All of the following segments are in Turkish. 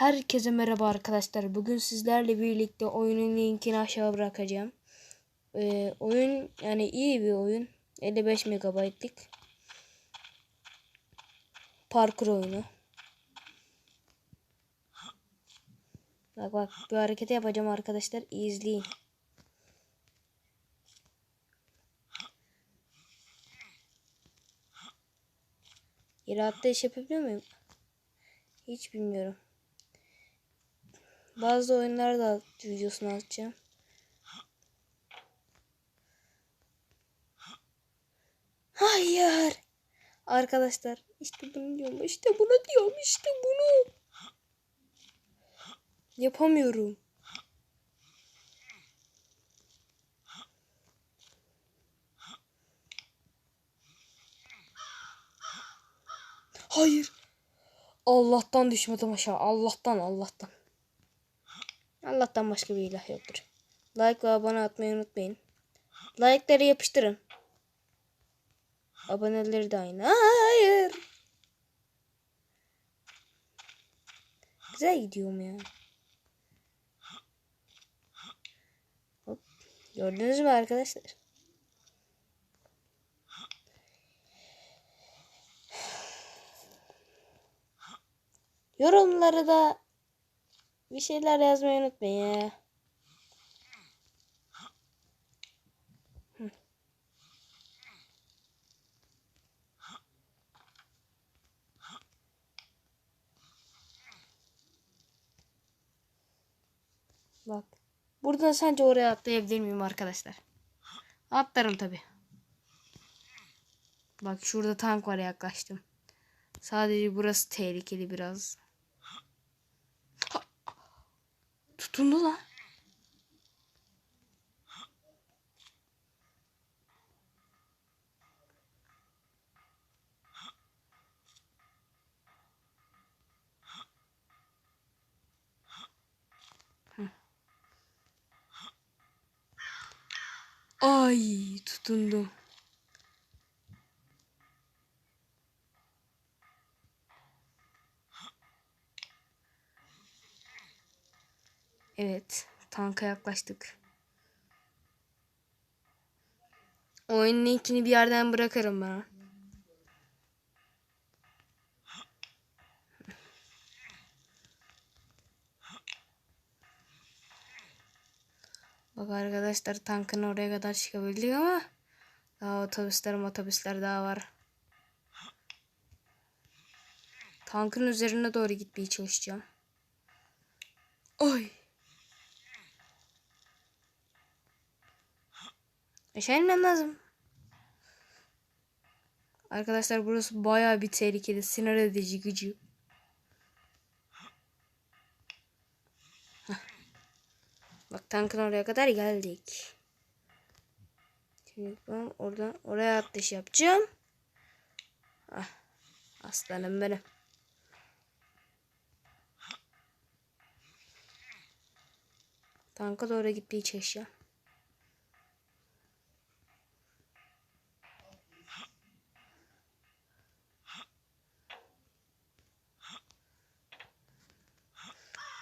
Herkese merhaba arkadaşlar. Bugün sizlerle birlikte oyunun linkini aşağı bırakacağım. Ee, oyun yani iyi bir oyun. 55 MB'lik. Parkur oyunu. Bak bak bir hareketi yapacağım arkadaşlar. İyi izleyin. Yere atlayış yapabiliyor muyum? Hiç bilmiyorum. Bazı oyunlarda videosunu atacağım. Hayır. Arkadaşlar işte bunu diyorum. İşte bunu diyorum. İşte bunu. Yapamıyorum. Hayır. Allah'tan düşmedim aşağı. Allah'tan Allah'tan. Allah'tan başka bir ilah yoktur. Like ve abone atmayı unutmayın. Like'ları yapıştırın. Aboneleri de aynı. Hayır. Güzel gidiyorum ya. Hop. Gördünüz mü arkadaşlar? Yorumları da bir şeyler yazmayı unutmayın. Bak. Buradan sence oraya atlayabilir miyim arkadaşlar? Atlarım tabi. Bak şurada tank var yaklaştım. Sadece burası tehlikeli biraz. Ha! Tutundu lan. Ay tutundum. Tanka yaklaştık. Oyun linkini bir yerden bırakırım ben. Bak arkadaşlar tankın oraya kadar çıkabildik ama daha otobüsler otobüsler daha var. Tankın üzerine doğru gitmeye çalışacağım. Aşağı inmem lazım. Arkadaşlar burası bayağı bir tehlikeli. Sinir edici gücü. Bak tankın oraya kadar geldik. Şimdi ben oradan oraya atış yapacağım. Ah, aslanım benim. Tanka doğru gitmeye çalışacağım.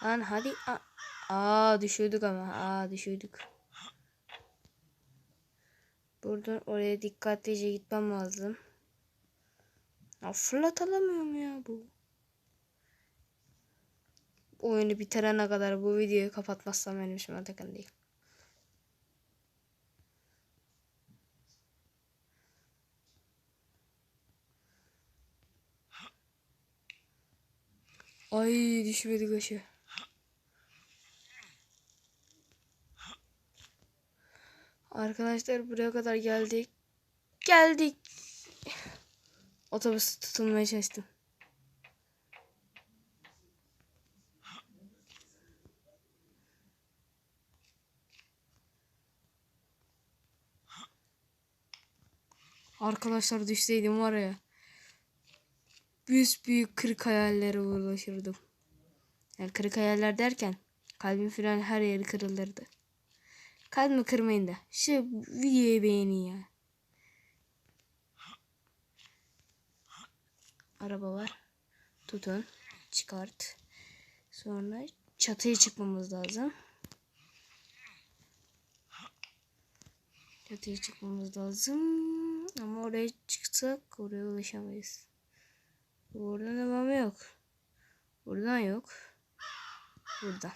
Lan hadi. Aa, düşürdük ama. Aa düşürdük. Buradan oraya dikkatlice gitmem lazım. Ya fırlat ya bu. Oyunu bitirene kadar bu videoyu kapatmazsam benim işime takın değil. Ay düşmedik aşağı. Arkadaşlar buraya kadar geldik. Geldik. Otobüs tutulmaya çalıştım. Arkadaşlar düşseydim var ya. Büyük büyük kırık hayallere ulaşırdım. Yani kırık hayaller derken kalbim falan her yeri kırılırdı. Kalbimi kırmayın da. Şu videoyu beğenin ya. Araba var. Tutun. Çıkart. Sonra çatıya çıkmamız lazım. Çatıya çıkmamız lazım. Ama oraya çıksak oraya ulaşamayız. Buradan devam yok. Buradan yok. Buradan.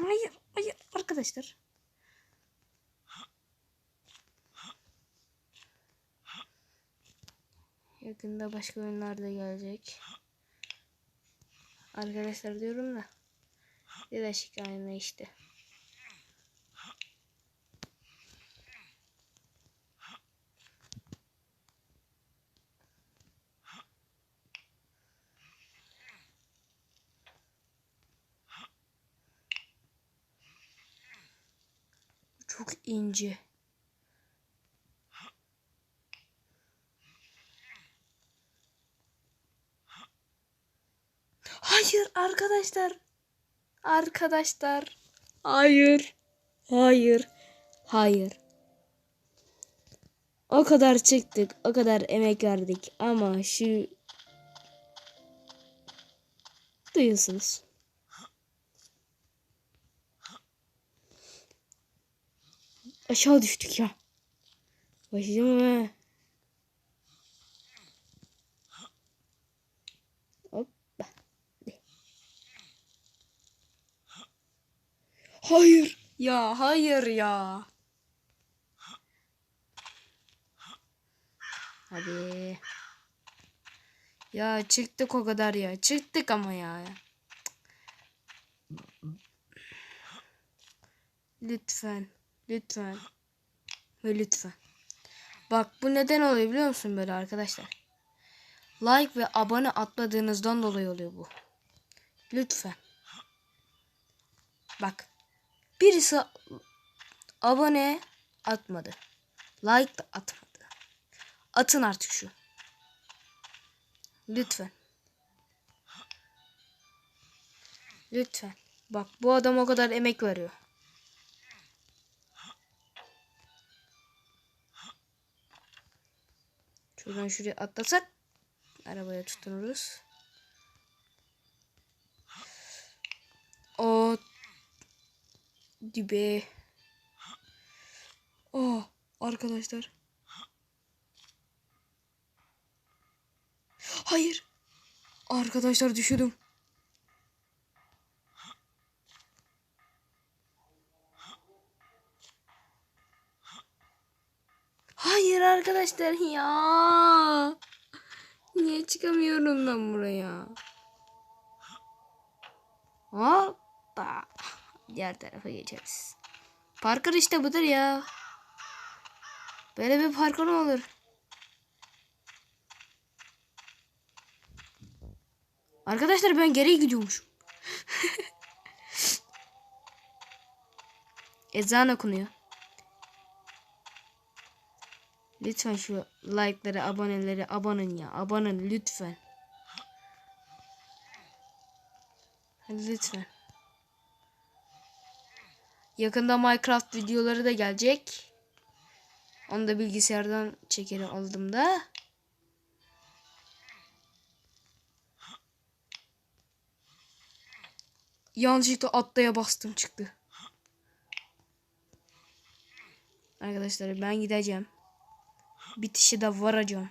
Hayır, hayır arkadaşlar. Yakında başka oyunlar da gelecek. Arkadaşlar diyorum da. Birazcık aynı işte. İnce. Hayır arkadaşlar. Arkadaşlar. Hayır. Hayır. Hayır. O kadar çıktık. O kadar emek verdik. Ama şu... Duyuyorsunuz. Aşağı düştük ya. Başlayacağım ama. Hoppa. Hayır. Ya hayır ya. Hadi. Ya çıktık o kadar ya. Çıktık ama ya. Lütfen. Lütfen. Ve lütfen. Bak bu neden oluyor biliyor musun böyle arkadaşlar? Like ve abone atmadığınızdan dolayı oluyor bu. Lütfen. Bak. Birisi abone atmadı. Like da atmadı. Atın artık şu. Lütfen. Lütfen. Bak bu adam o kadar emek veriyor. Şuradan şuraya atlasak arabaya tutunuruz. O dibe. Oh arkadaşlar. Hayır. Arkadaşlar düşürdüm. Hayır arkadaşlar ya. Niye çıkamıyorum ben buraya? Hoppa. Diğer tarafa geçeriz. Parkur işte budur ya. Böyle bir parkur mu olur? Arkadaşlar ben geri gidiyormuşum. Ezan okunuyor. Lütfen şu like'ları, aboneleri abonin ya. Abonin lütfen. Hadi lütfen. Yakında Minecraft videoları da gelecek. Onu da bilgisayardan çekerim aldım da. Yanlışlıkla atlaya bastım çıktı. Arkadaşlar ben gideceğim. Bitişi de varacağım.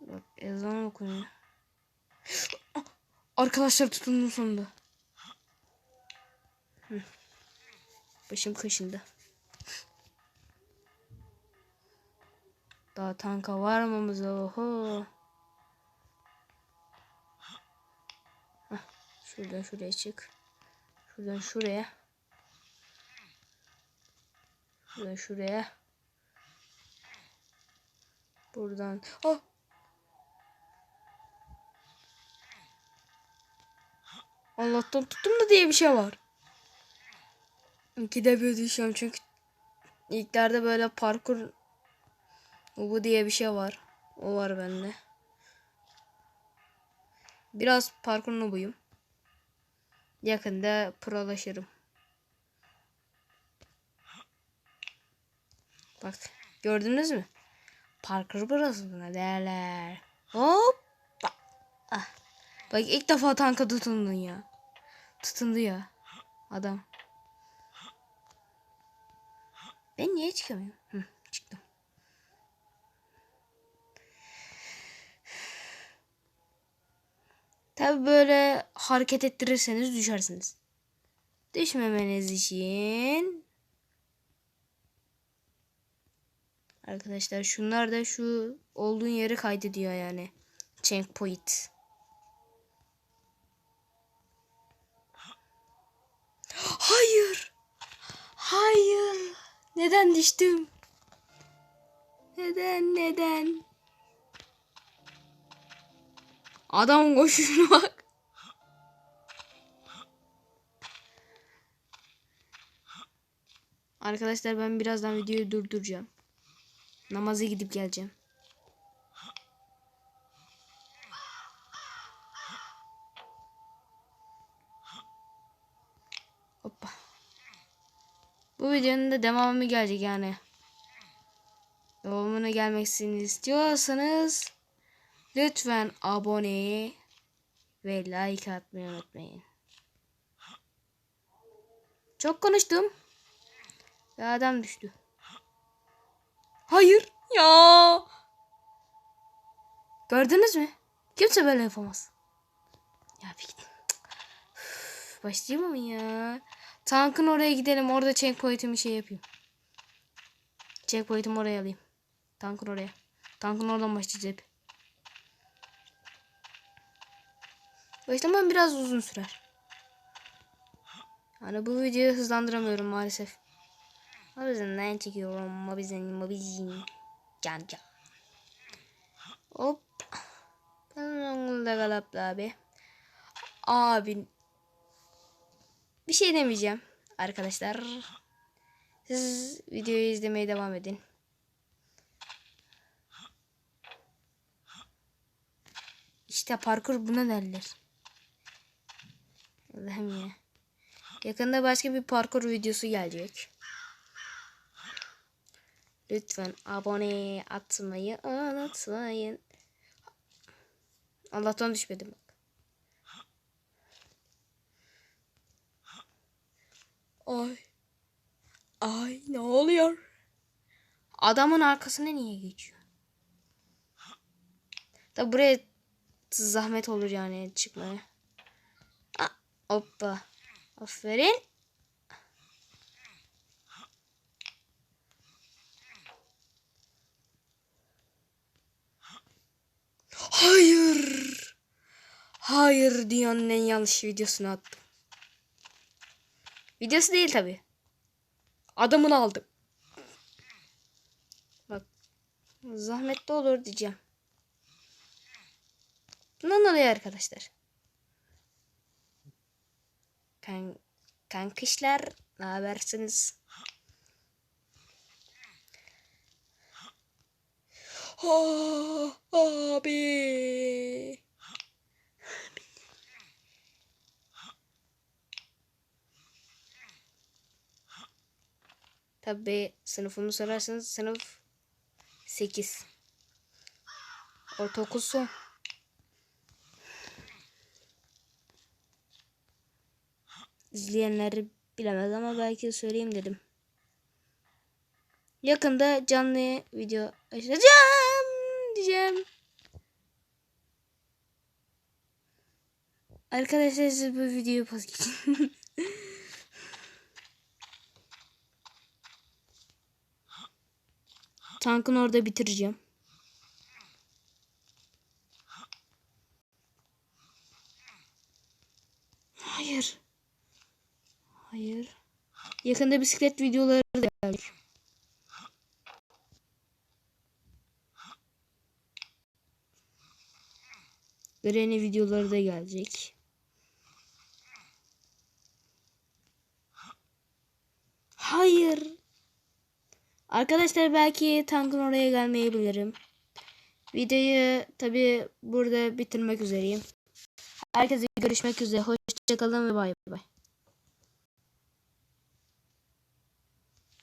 Bak ezan okunuyor. Arkadaşlar tutundum sonunda. Başım kaşındı. Daha tanka varmamız oho. Şuradan şuraya çık. Şuradan şuraya. Şuradan şuraya. Buradan. Oh! Allah'tan tuttum da diye bir şey var. İkide bir düşüyorum çünkü ilklerde böyle parkur bu diye bir şey var. O var bende. Biraz parkur buyum. Yakında prolaşırım. Bak gördünüz mü? Parkur burası buna derler. Hoppa. Ah. Bak ilk defa tanka tutundun ya. Tutundu ya. Adam. Ben niye çıkamıyorum? Hı, çıktım. Tabi böyle hareket ettirirseniz düşersiniz. Düşmemeniz için Arkadaşlar şunlar da şu olduğun yeri kaydediyor yani. Checkpoint. Hayır. Hayır. Neden düştüm? Neden neden? Adam koşuşuna bak. Arkadaşlar ben birazdan videoyu durduracağım. Namaza gidip geleceğim. Hoppa. Bu videonun da devamı gelecek yani. Devamına gelmesini istiyorsanız lütfen abone ve like atmayı unutmayın. Çok konuştum. Ve adam düştü. Hayır. Ya. Gördünüz mü? Kimse böyle yapamaz. Ya bir. Üf, Başlayayım mı ya? Tankın oraya gidelim. Orada checkpoint'imi şey yapayım. Checkpoint'imi oraya alayım. Tankın oraya. Tankın oradan başlayacağız hep. Başlamam biraz uzun sürer. Yani bu videoyu hızlandıramıyorum maalesef. Ben çekiyorum. Mobizin, mobizin. Can can. Hop. Ben da galaplı abi. Abi. Bir şey demeyeceğim arkadaşlar. Siz videoyu izlemeye devam edin. İşte parkur buna derler. Allah'ım ya. Yakında başka bir parkur videosu gelecek. Lütfen abone atmayı unutmayın. Allah'tan düşmedim bak. Ay. Ay ne oluyor? Adamın arkasına niye geçiyor? Da buraya zahmet olur yani çıkmaya. Ah, hoppa. Aferin. Hayır. Hayır dünyanın en yanlış videosunu attım. Videosu değil tabi. Adamını aldım. Bak. Zahmetli olur diyeceğim. Bundan dolayı arkadaşlar. Kan kankışlar ne habersiniz? Oh, abi. Tabi sınıfımı sorarsanız sınıf 8. Ortaokul son. İzleyenler bilemez ama belki söyleyeyim dedim. Yakında canlı video açacağım diyeceğim. Arkadaşlar siz bu videoyu pas geçin. Tankın orada bitireceğim. Hayır. Hayır. Yakında bisiklet videoları da gelecek. Granny videoları da gelecek. Hayır. Arkadaşlar belki tankın oraya gelmeyebilirim. Videoyu tabi burada bitirmek üzereyim. Herkese görüşmek üzere. Hoşçakalın ve bay bay.